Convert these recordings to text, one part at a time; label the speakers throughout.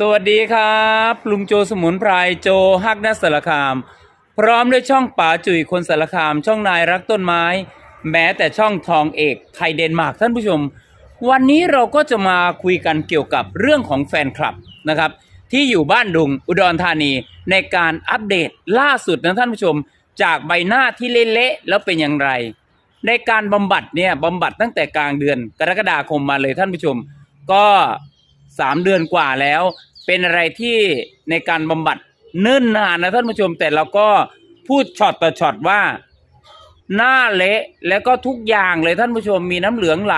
Speaker 1: สวัสดีครับ ลุงโจสมุนไพรโจฮักนัสสารคาม พร้อมด้วยช่องป๋าจุ๋ยคนสารคาม ช่องนายรักต้นไม้ แม้แต่ช่องทองเอกไทยเดนมาร์กท่านผู้ชม วันนี้เราก็จะมาคุยกันเกี่ยวกับเรื่องของแฟนคลับนะครับ ที่อยู่บ้านดุงอุดรธานีในการอัปเดตล่าสุดนะท่านผู้ชม จากใบหน้าที่เละๆแล้วเป็นอย่างไร ในการบำบัดเนี่ยบำบัดตั้งแต่กลางเดือนกรกฎาคมมาเลยท่านผู้ชม ก็ สามเดือนกว่าแล้ว เป็นอะไรที่ในการบำบัดเนิ่นนานนะท่านผู้ชมแต่เราก็พูดช็อตต่อช็อตว่า หน้าเละแล้วก็ทุกอย่างเลยท่านผู้ชมมีน้ำเหลืองไหล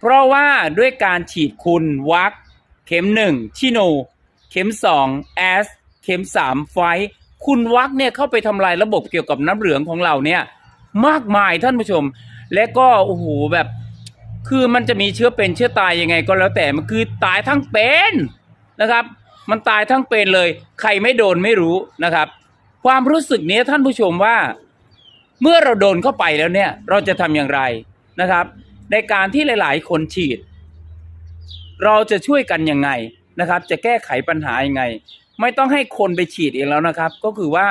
Speaker 1: เพราะว่าด้วยการฉีดคุณวักเข็มหนึ่งชิโน เข็มสองแอส เข็มสามไฟ คุณวักเนี่ยเข้าไปทำลายระบบเกี่ยวกับน้ำเหลืองของเราเนี่ย มากมายท่านผู้ชม และก็โอ้โหแบบ คือมันจะมีเชื้อเป็นเชื้อตายยังไงก็แล้วแต่มันคือตายทั้งเป็นนะครับ มันตายทั้งเป็นเลย ใครไม่โดนไม่รู้นะครับ ความรู้สึกนี้ท่านผู้ชมว่า เมื่อเราโดนเข้าไปแล้วเนี่ย เราจะทำอย่างไรนะครับ ในการที่หลาย ๆ คนฉีด เราจะช่วยกันยังไงนะครับ จะแก้ไขปัญหายังไง ไม่ต้องให้คนไปฉีดเองแล้วนะครับ ก็คือว่า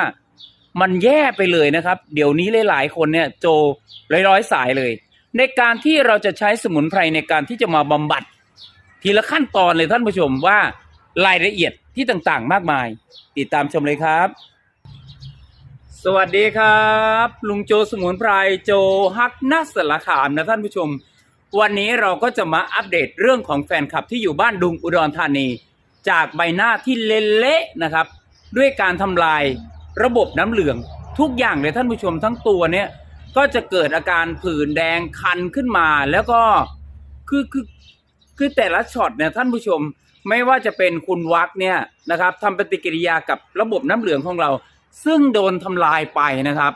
Speaker 1: มันแย่ไปเลยนะครับ เดี๋ยวนี้หลาย ๆ คนเนี่ยโจร้อยๆสายเลย ในการที่เราจะใช้สมุนไพรในการที่จะมาบำบัด ทีละขั้นตอนเลยท่านผู้ชมว่ารายละเอียดที่ต่างๆ มากมาย ติดตามชมเลยครับ สวัสดีครับ ลุงโจสมุนไพรโจฮักนัสสารคามนะท่านผู้ชม วันนี้เราก็จะมาอัปเดตเรื่องของแฟนคลับที่อยู่บ้านดุงอุดรธานี จากใบหน้าที่เละๆนะครับ ด้วยการทำลายระบบน้ำเหลือง ทุกอย่างเลยท่านผู้ชมทั้งตัวเนี่ย ก็จะเกิดอาการผื่นแดงคันขึ้นมา แล้วก็คือคือคือแต่ละช็อตเนี่ยท่านผู้ชมไม่ว่าจะเป็นคุณวักเนี่ยนะครับทำปฏิกิริยากับระบบน้ำเหลืองของเรา ซึ่งโดนทำลายไปนะครับ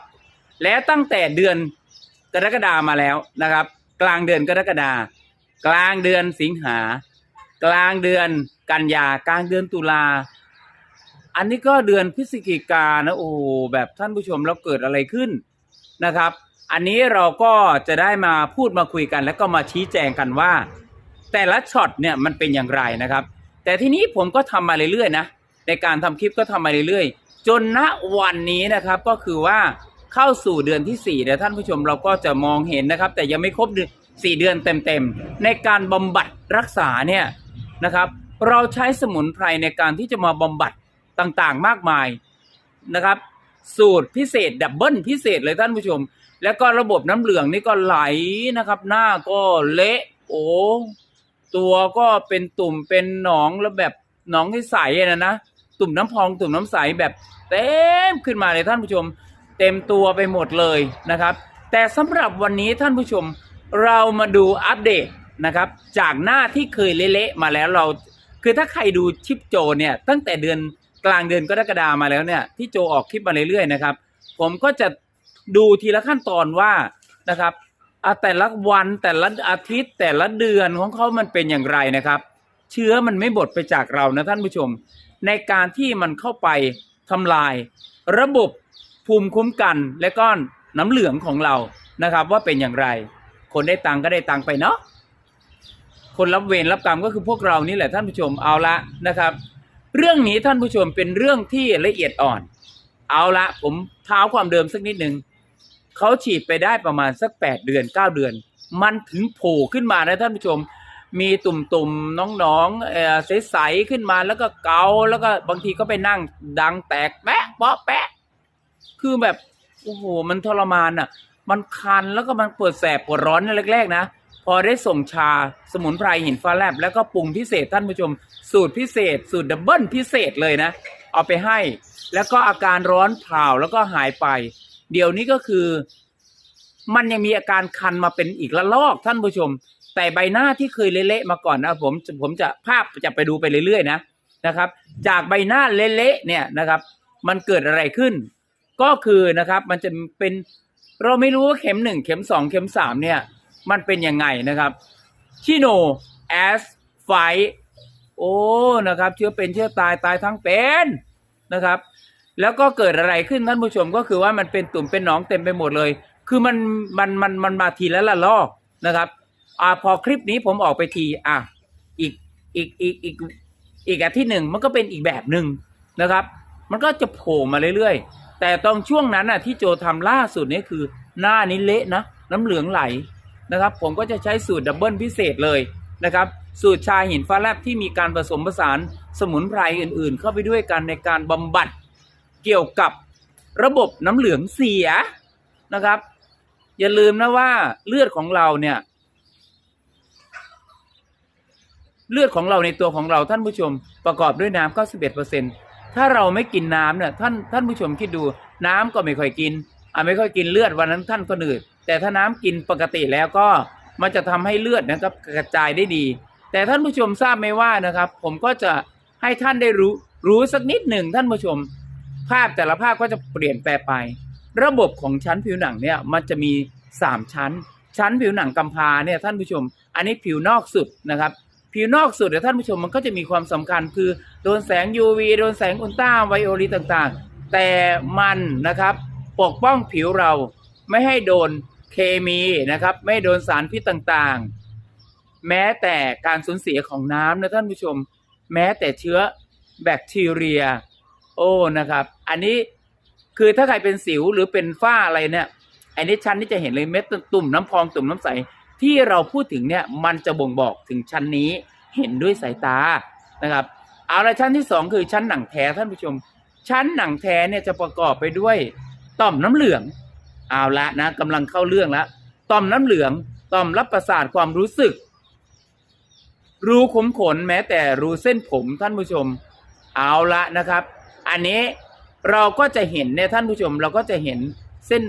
Speaker 1: และตั้งแต่เดือนกรกฎามาแล้วนะครับ กลางเดือนกรกฎากลางเดือนสิงหากลางเดือนกันยากลางเดือนตุลาอันนี้ก็เดือนพฤศจิกานะโอ้แบบท่านผู้ชมแล้วเกิดอะไรขึ้นนะครับ อันนี้เราก็จะได้มาพูดมาคุยกัน แล้วก็มาชี้แจงกันว่า แต่ละช็อตเนี่ยมันเป็นอย่างไรนะครับ แต่ทีนี้ผมก็ทำมาเรื่อยๆนะในการทำคลิปก็ทำมาเรื่อยๆ จนณวันนี้นะครับก็คือว่าเข้าสู่เดือนที่4ี่เดี๋ยวท่านผู้ชมเราก็จะมองเห็นนะครับ แต่ยังไม่ครบสี่เดือนเต็มๆในการบำบัดรักษาเนี่ยนะครับ เราใช้สมุนไพรในการที่จะมาบำบัดต่างๆมากมายนะครับ สูตรพิเศษดับเบิลพิเศษเลยท่านผู้ชม แล้วก็ระบบน้ำเหลืองนี่ก็ไหลนะครับ หน้าก็เละ โอ้ตัวก็เป็นตุ่มเป็นหนองแล้วแบบหนองที่ใสนะนะตุ่มน้ำพองตุ่มน้ำใสแบบเต็มขึ้นมาเลยท่านผู้ชม เต็มตัวไปหมดเลยนะครับ แต่สำหรับวันนี้ท่านผู้ชมเรามาดูอัปเดตนะครับ จากหน้าที่เคยเละๆมาแล้วเรา คือถ้าใครดูชิปโจเนี่ยตั้งแต่เดือนกลางเดือนกรกฎามาแล้วเนี่ยที่โจออกคลิปมาเรื่อยๆนะครับ ผมก็จะ ดูทีละขั้นตอนว่านะครับอะแต่ละวันแต่ละอาทิตย์แต่ละเดือนของเขามันเป็นอย่างไรนะครับ เชื้อมันไม่บดไปจากเรานะท่านผู้ชม ในการที่มันเข้าไปทำลาย ระบบภูมิคุ้มกันและก็น้ำเหลืองของเรานะครับ ว่าเป็นอย่างไร คนได้ตังก็ได้ตังไปเนาะคนรับเวรรับกรรมก็คือพวกเรานี่แหละท่านผู้ชมเอาละนะครับ เรื่องนี้ท่านผู้ชมเป็นเรื่องที่ละเอียดอ่อน เอาละผมเท้าความเดิมสักนิดหนึ่ง เขาฉีดไปได้ประมาณสักแปดเดือนเก้าเดือน มันถึงโผล่ขึ้นมานะท่านผู้ชม มีตุ่มๆน้องๆเอ่อใสๆขึ้นมาแล้วก็เกาแล้วก็บางทีก็ไปนั่งดังแตกแปะเปาะแปะ คือแบบโอ้โหมันทรมานอะ มันคันแล้วก็มันปวดแสบปวดร้อนในแรกๆ นะพอได้ส่งชาสมุนไพรหินฟ้าแลบแล้วก็ปรุงพิเศษท่านผู้ชม สูตรพิเศษ สูตรดับเบิลพิเศษเลยนะ เอาไปให้ แล้วก็อาการร้อนเผาแล้วก็หายไป เดี๋ยวนี้ก็คือ มันยังมีอาการคันมาเป็นอีกละลอกท่านผู้ชม แต่ใบหน้าที่เคยเละๆมาก่อนนะผมผมจะภาพจะไปดูไปเรื่อยๆนะนะครับ จากใบหน้าเละๆเนี่ยนะครับ มันเกิดอะไรขึ้น ก็คือนะครับมันจะเป็นเราไม่รู้ว่าเข็มหนึ่งเข็มสองเข็มสามเนี่ย มันเป็นยังไงนะครับชิโนแอสไฟโอ้นะครับ เชื้อเป็นเชื้อตายตายทั้งเป็นนะครับ แล้วก็เกิดอะไรขึ้นท่านผู้ชมก็คือว่ามันเป็นตุ่มเป็นหนองเต็มไปหมดเลย คือมันมันมันมันมาทีละละลอกนะครับอ่าพอคลิปนี้ผมออกไปทีอะอีกอีกอีกอีกอีกอาทิตย์หนึ่งมันก็เป็นอีกแบบหนึ่งนะครับ มันก็จะโผล่มาเรื่อยๆ แต่ตอนช่วงนั้นน่ะที่โจทำล่าสุดนี่คือหน้านี้เละนะน้ำเหลืองไหลนะครับ ผมก็จะใช้สูตรดับเบิลพิเศษเลยนะครับ สูตรชาหินฟ้าแลบที่มีการผสมผสานสมุนไพรอื่นๆ เข้าไปด้วยกันในการบำบัด เกี่ยวกับระบบน้ำเหลืองเสียนะครับ อย่าลืมนะว่าเลือดของเราเนี่ย เลือดของเราในตัวของเราท่านผู้ชมประกอบด้วยน้ำ91%ถ้าเราไม่กินน้ำเนี่ยท่านท่านผู้ชมคิดดูน้ำก็ไม่ค่อยกินอะไม่ค่อยกินเลือดวันนั้นท่านก็หนืดแต่ถ้าน้ำกินปกติแล้วก็มันจะทำให้เลือดนะครับกระจายได้ดี แต่ท่านผู้ชมทราบไหมว่านะครับ ผมก็จะให้ท่านได้รู้รู้สักนิดหนึ่งท่านผู้ชม ภาพแต่ละภาพก็จะเปลี่ยนแปลไป ระบบของชั้นผิวหนังเนี่ยมันจะมี 3 ชั้น ชั้นผิวหนังกำพร้าเนี่ยท่านผู้ชม อันนี้ผิวนอกสุดนะครับผิวนอกสุดเนี่ยท่านผู้ชมมันก็จะมีความสำคัญคือโดนแสง UV โดนแสงอุลตราไวโอเลตต่างๆ แต่มันนะครับปกป้องผิวเราไม่ให้โดนเคมีนะครับ ไม่โดนสารพิษต่างๆ แม้แต่การสูญเสียของน้ำนะท่านผู้ชม แม้แต่เชื้อแบคทีเรีย อ้นะครับ อันนี้คือถ้าใครเป็นสิวหรือเป็นฝ้าอะไรเนี่ย อันนี้ชั้นนี้จะเห็นเลยเม็ดตุ่มน้ำพองตุ่มน้ำใสที่เราพูดถึงเนี่ยมันจะบ่งบอกถึงชั้นนี้เห็นด้วยสายตานะครับเอาละชั้นที่สองคือชั้นหนังแท้ท่านผู้ชม ชั้นหนังแท้เนี่ยจะประกอบไปด้วยต่อมน้ำเหลืองเอาละนะกำลังเข้าเรื่องแล้วต่อมน้ำเหลืองต่อมรับประสาทความรู้สึก รูขุมขนแม้แต่รูเส้นผมท่านผู้ชม เอาละนะครับ อันนี้เราก็จะเห็นเนี่ยท่านผู้ชมเราก็จะเห็นเส้น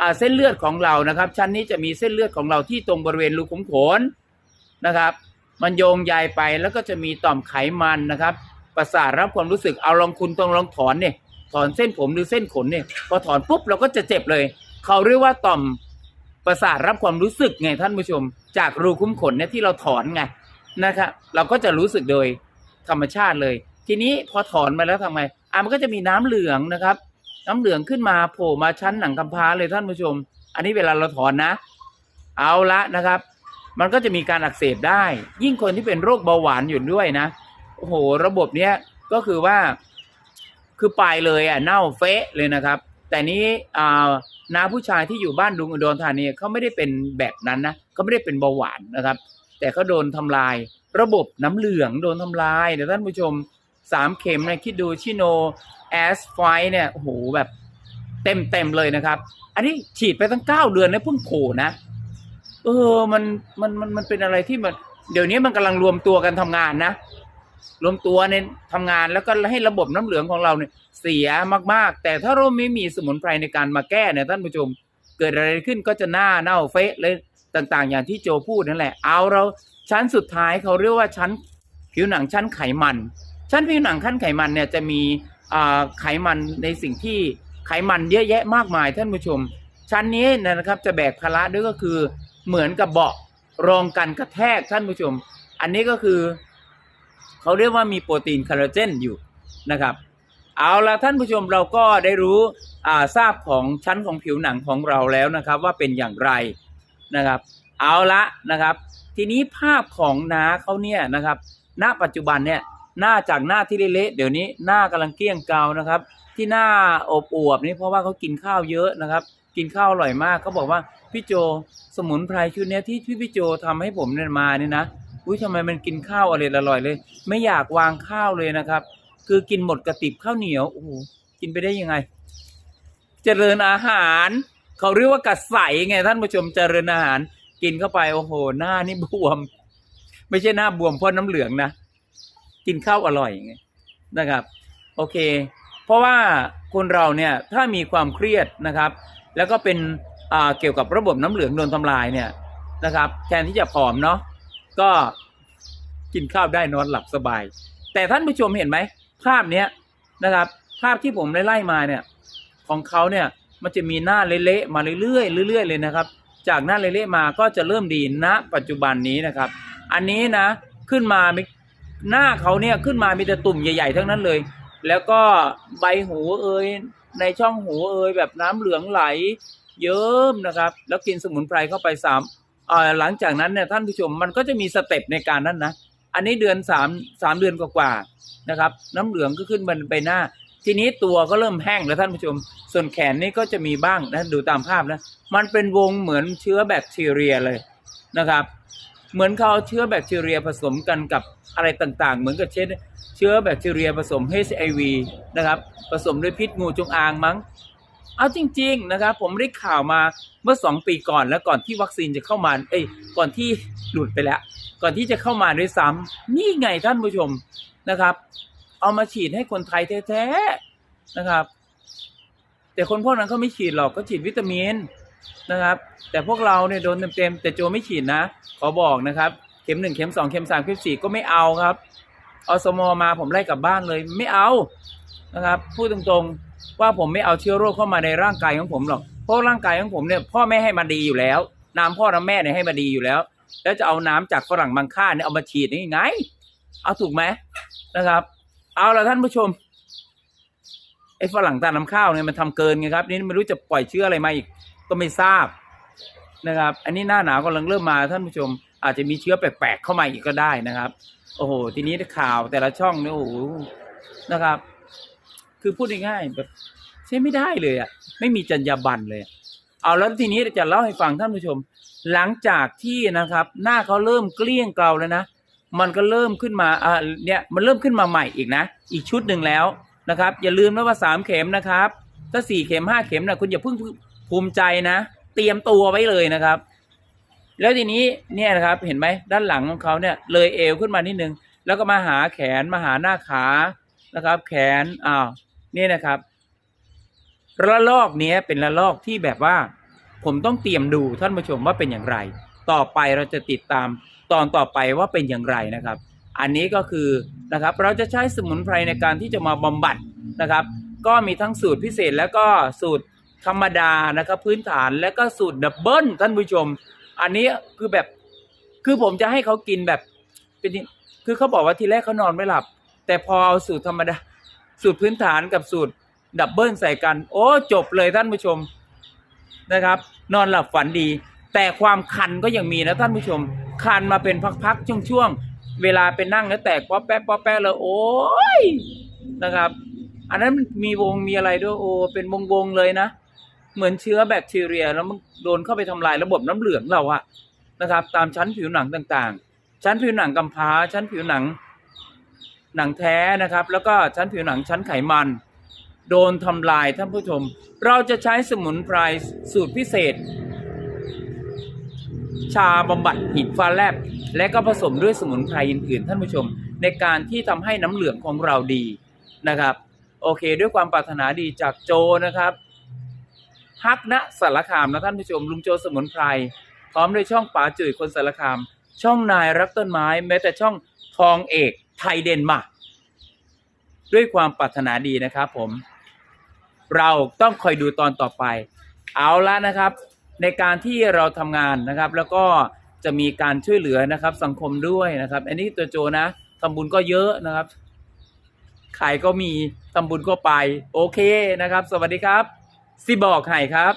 Speaker 1: อ่าเส้นเลือดของเรานะครับ ชั้นนี้จะมีเส้นเลือดของเราที่ตรงบริเวณรูขุมขนนะครับ มันโยงใยไปแล้วก็จะมีต่อมไขมันนะครับ ประสาทรับความรู้สึกเอาลองคุณต้องลองถอนเนี่ยถอนเส้นผมหรือเส้นขนเนี่ยพอถอนปุ๊บเราก็จะเจ็บเลย เขาเรียกว่าต่อมประสาทรับความรู้สึกไงท่านผู้ชม จากรูคุ้มขนเนี่ยที่เราถอนไงนะครับ เราก็จะรู้สึกโดยธรรมชาติเลย ทีนี้พอถอนมาแล้วทำไง อะมันก็จะมีน้ำเหลืองนะครับ น้ำเหลืองขึ้นมาโผล่มาชั้นหนังกำพร้าเลยท่านผู้ชม อันนี้เวลาเราถอนนะ เอาละนะครับ มันก็จะมีการอักเสบได้ ยิ่งคนที่เป็นโรคเบาหวานอยู่ด้วยนะโอ้โห ระบบเนี้ยก็คือว่า คือไปเลยอะเน่าเฟะเลยนะครับ แต่นี้อ่าน้าผู้ชายที่อยู่บ้านดุงอุดรธานีเขาไม่ได้เป็นแบบนั้นนะเขาไม่ได้เป็นเบาหวานนะครับ แต่เขาโดนทำลาย ระบบน้ำเหลืองโดนทำลายเดี๋ยวท่านผู้ชม สามเข็มนะคิดดูชิโนแอสไฟเนี่ยโอ้โหแบบเต็มเต็มเลยนะครับ อันนี้ฉีดไปตั้งเก้าเดือนแล้วเพิ่งโผล่นะ เออมันมันมันมันเป็นอะไรที่มัน เดี๋ยวนี้มันกำลังรวมตัวกันทำงานนะ รวมตัวเนี่ยทำงานแล้วก็ให้ระบบน้ำเหลืองของเราเนี่ยเสียมากๆ แต่ถ้าเราไม่มีสมุนไพรในการมาแก้เนี่ยท่านผู้ชมเกิดอะไรขึ้นก็จะหน้าเน่าเฟะเลยต่าง ๆ อย่างที่โจพูดนั่นแหละ เอาเราชั้นสุดท้ายเขาเรียกว่าชั้นผิวหนังชั้นไขมัน ชั้นผิวหนังขั้นไขมันเนี่ยจะมีไขมันในสิ่งที่ไขมันเยอะแยะมากมายท่านผู้ชม ชั้นนี้นะครับจะแบกภาระด้วยก็คือเหมือนกับเบาะรองกันกระแทกท่านผู้ชม อันนี้ก็คือเขาเรียกว่ามีโปรตีนคอลลาเจนอยู่นะครับ เอาละท่านผู้ชมเราก็ได้รู้ทราบของชั้นของผิวหนังของเราแล้วนะครับ ว่าเป็นอย่างไรนะครับ เอาละนะครับ ทีนี้ภาพของน้าเขาเนี่ยนะครับ ณปัจจุบันเนี่ย หน้าจากหน้าที่เละๆเดี๋ยวนี้หน้ากำลังเกลี้ยงเกานะครับ ที่หน้าอบอวบนี่เพราะว่าเขากินข้าวเยอะนะครับ กินข้าวอร่อยมากเขาบอกว่าพี่โจสมุนไพรชุดนี้ที่พี่พี่โจทำให้ผมเนี่ยมาเนี่ยนะอุ้ยทำไมมันกินข้าวอร่อยอร่อยเลย ไม่อยากวางข้าวเลยนะครับ คือกินหมดกระติบข้าวเหนียวโอ้โหกินไปได้ยังไง เจริญอาหารเขาเรียกว่ากระใสไงท่านผู้ชมเจริญอาหาร กินเข้าไปโอ้โห หน้านี่บวม ไม่ใช่หน้าบวมเพราะน้ำเหลืองนะ กินข้าวอร่อยไงนะครับ โอเค เพราะว่าคนเราเนี่ยถ้ามีความเครียดนะครับ แล้วก็เป็นเกี่ยวกับระบบน้ำเหลืองโดนทำลายเนี่ยนะครับแทนที่จะผอมเนาะก็กินข้าวได้นอนหลับสบาย แต่ท่านผู้ชมเห็นไหมภาพเนี้ยนะครับภาพที่ผมไล่มาเนี่ยของเขาเนี่ยมันจะมีหน้าเละๆมาเรื่อยๆเรื่อยๆเลยนะครับ จากหน้าเละๆมาก็จะเริ่มดีณปัจจุบันนี้นะครับ อันนี้นะขึ้นมาไม่ หน้าเขาเนี่ยขึ้นมามีแต่ตุ่มใหญ่ๆทั้งนั้นเลย แล้วก็ใบหูเอยในช่องหูเอยแบบน้ำเหลืองไหล เยิ้มนะครับ แล้วกินสมุนไพรเข้าไปสามอ่อหลังจากนั้นเนี่ยท่านผู้ชมมันก็จะมีสเต็ปในการนั้นนะ อันนี้เดือนสามสามเดือนกว่าๆนะครับ น้ำเหลืองก็ขึ้นบนใบหน้า ทีนี้ตัวก็เริ่มแห้งแล้วท่านผู้ชม ส่วนแขนนี่ก็จะมีบ้างนะดูตามภาพนะ มันเป็นวงเหมือนเชื้อแบคทีเรียเลยนะครับ เหมือนเขาเอาเชื้อแบคทีเรียผสมกันกับอะไรต่างๆ เหมือนกับเชื้อเชื้อแบคทีเรียผสม HIV นะครับผสมด้วยพิษงูจงอางมั้งเอาจริง ๆ นะครับ ผมได้ข่าวมาเมื่อสองปีก่อนแล้วก่อนที่วัคซีนจะเข้ามาเอ้ยก่อนที่หลุดไปแล้ว ก่อนที่จะเข้ามาด้วยซ้ำนี่ไงท่านผู้ชมนะครับ เอามาฉีดให้คนไทยแท้ๆนะครับ แต่คนพวกนั้นเขาไม่ฉีดหรอกก็ฉีดวิตามิน นะครับ แต่พวกเราเนี่ยโดนเต็มๆแต่โจไม่ฉีดนะ ขอบอกนะครับ เข็มหนึ่งเข็มสองเข็มสามเข็มสี่ก็ไม่เอาครับอสมอมาผมไล่กลับบ้านเลยไม่เอานะครับพูดตรงๆว่าผมไม่เอาเชื้อโรคเข้ามาในร่างกายของผมหรอกเพราะร่างกายของผมเนี่ยพ่อแม่ให้มาดีอยู่แล้ว น้ำพ่อน้ำแม่เนี่ยให้มาดีอยู่แล้ว แล้วจะเอาน้ำจากฝรั่งบางค่าเนี่ยเอามาฉีดนี่ไง เอาถูกไหมนะครับ เอาละท่านผู้ชมไอ้ฝรั่งตาน้ำข้าวเนี่ยมันทำเกินไงครับ นี่ไม่รู้จะปล่อยเชื้ออะไรมาอีก ก็ไม่ทราบนะครับ อันนี้หน้าหนาวกำลังเริ่มมาท่านผู้ชม อาจจะมีเชื้อแปลกๆเข้ามาอีกก็ได้นะครับ โอ้โห ทีนี้ข่าวแต่ละช่องเนี่ยโอ้โหนะครับ คือพูดง่ายๆแบบใช้ไม่ได้เลยอะ ไม่มีจรรยาบรรณเลย เอาแล้วทีนี้จะเล่าให้ฟังท่านผู้ชม หลังจากที่นะครับ หน้าเขาเริ่มเกลี้ยงเกลาแล้วนะมันก็เริ่มขึ้นมาอ่าเนี่ยมันเริ่มขึ้นมาใหม่อีกนะ อีกชุดหนึ่งแล้วนะครับ อย่าลืมนะว่าสามเข็มนะครับ ถ้าสี่เข็มห้าเข็มนะคุณอย่าเพิ่ง ภูมิใจนะ เตรียมตัวไว้เลยนะครับ แล้วทีนี้เนี่ยนะครับเห็นไหมด้านหลังของเขาเนี่ยเลยเอวขึ้นมานิดนึง แล้วก็มาหาแขนมาหาหน้าขานะครับ แขนอ้าวนี่นะครับระลอกเนี้ยเป็นระลอกที่แบบว่า ผมต้องเตรียมดูท่านผู้ชมว่าเป็นอย่างไร ต่อไปเราจะติดตามตอนต่อไปว่าเป็นอย่างไรนะครับ อันนี้ก็คือนะครับเราจะใช้สมุนไพรในการที่จะมาบำบัดนะครับ ก็มีทั้งสูตรพิเศษแล้วก็สูตร ธรรมดานะครับพื้นฐานแล้วก็สูตรดับเบิลท่านผู้ชม อันนี้คือแบบคือผมจะให้เขากินแบบเป็นคือเขาบอกว่าทีแรกเขานอนไม่หลับ แต่พอเอาสูตรธรรมดา สูตรพื้นฐานกับสูตรดับเบิลใส่กัน โอ้จบเลยท่านผู้ชมนะครับ นอนหลับฝันดี แต่ความคันก็ยังมีนะท่านผู้ชม คันมาเป็นพักๆช่วงๆเวลาไปนั่งแล้วแตกป๊อปแป๊ะป๊อปแป๊ะเลยโอ้ยนะครับ อันนั้นมีวงมีอะไรด้วยโอ้เป็นวงๆเลยนะ เหมือนเชื้อแบคทีเรียแล้วมันโดนเข้าไปทำลายระบบน้ำเหลืองเราอะนะครับ ตามชั้นผิวหนังต่างๆ ชั้นผิวหนังกำพร้าชั้นผิวหนังหนังแท้นะครับ แล้วก็ชั้นผิวหนังชั้นไขมัน โดนทำลายท่านผู้ชม เราจะใช้สมุนไพรสูตรพิเศษ ชาบำบัดหินฟ้าแลบ และก็ผสมด้วยสมุนไพรอื่นๆท่านผู้ชม ในการที่ทำให้น้ำเหลืองของเราดีนะครับ โอเค ด้วยความปรารถนาดีจากโจนะครับ ฮักณสารคามนะท่านผู้ชมลุงโจสมุนไพรพร้อมด้วยช่องป๋าจุ๋ยคนสารคาม ช่องนายรักต้นไม้ แม้แต่ช่องทองเอกไทยเดนมาร์กด้วยความปรารถนาดีนะครับผม เราต้องคอยดูตอนต่อไป เอาละนะครับ ในการที่เราทำงานนะครับ แล้วก็จะมีการช่วยเหลือนะครับ สังคมด้วยนะครับ อันนี้ตัวโจนะทำบุญก็เยอะนะครับขายก็มีทำบุญก็ไป โอเคนะครับ สวัสดีครับ สิบอกให้ครับ